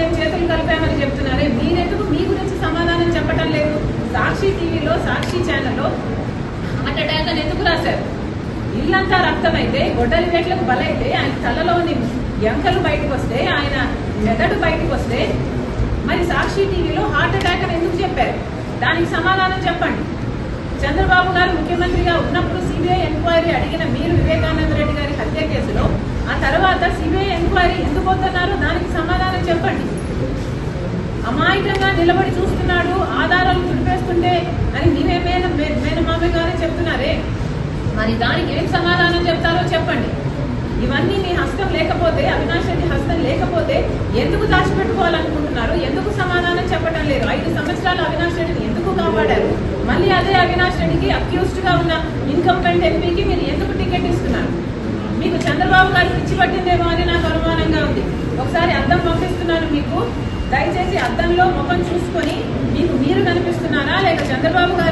మేము చేతులు కలిపామని చెప్తున్నారే. మీరెందుకు మీ గురించి సమాధానం చెప్పటం లేదు? సాక్షి టీవీలో సాక్షి ఛానల్లో హార్ట్ అటాక్ అని ఎందుకు రాశారు? ఇల్లంతా రక్తమైతే గొడ్డలి వేట్లకు బలైతే ఆయన తలలోని ఎంకలు బయటకు వస్తే ఆయన మెదడు బయటకు వస్తే మరి సాక్షి టీవీలో హార్ట్ అటాక్ అని ఎందుకు చెప్పారు? దానికి సమాధానం చెప్పండి. చంద్రబాబు గారు ముఖ్యమంత్రిగా ఉన్నప్పుడు సిబిఐ ఎంక్వైరీ అడిగిన మీరు వివేకానంద రెడ్డి గారి హత్య కేసులో ఆ తర్వాత సిబిఐ ఎంక్వైరీ ఎందుకు వద్దన్నారో దానికి సాయుధంగా నిలబడి చూస్తున్నాడు. ఆధారాలు తుడిపేస్తుంటే అని మీరే మేన మేనమామ గారే చెప్తున్నారే. మరి దానికి ఏం సమాధానం చెప్తారో చెప్పండి. ఇవన్నీ మీ హస్తం లేకపోతే అవినాష్ రెడ్డి హస్తం లేకపోతే ఎందుకు దాచిపెట్టుకోవాలనుకుంటున్నారు? ఎందుకు సమాధానం చెప్పడం లేదు? ఐదు సంవత్సరాలు అవినాష్ రెడ్డిని ఎందుకు కాపాడారు? మళ్ళీ అదే అవినాష్ రెడ్డికి అక్యూస్డ్గా ఉన్న ఇన్కంపెంట్ ఎంపీకి మీరు ఎందుకు టికెట్ ఇస్తున్నారు? మీకు చంద్రబాబు గారు పిచ్చి పట్టిందేమో అని నాకు అనుమానంగా ఉంది. ఒకసారి అద్దం పంపిస్తున్నాను మీకు. దయచేసి అద్దంలో ముఖం చూసుకొని మీకు మీరు కనిపిస్తున్నారా? లేక చంద్రబాబు గారు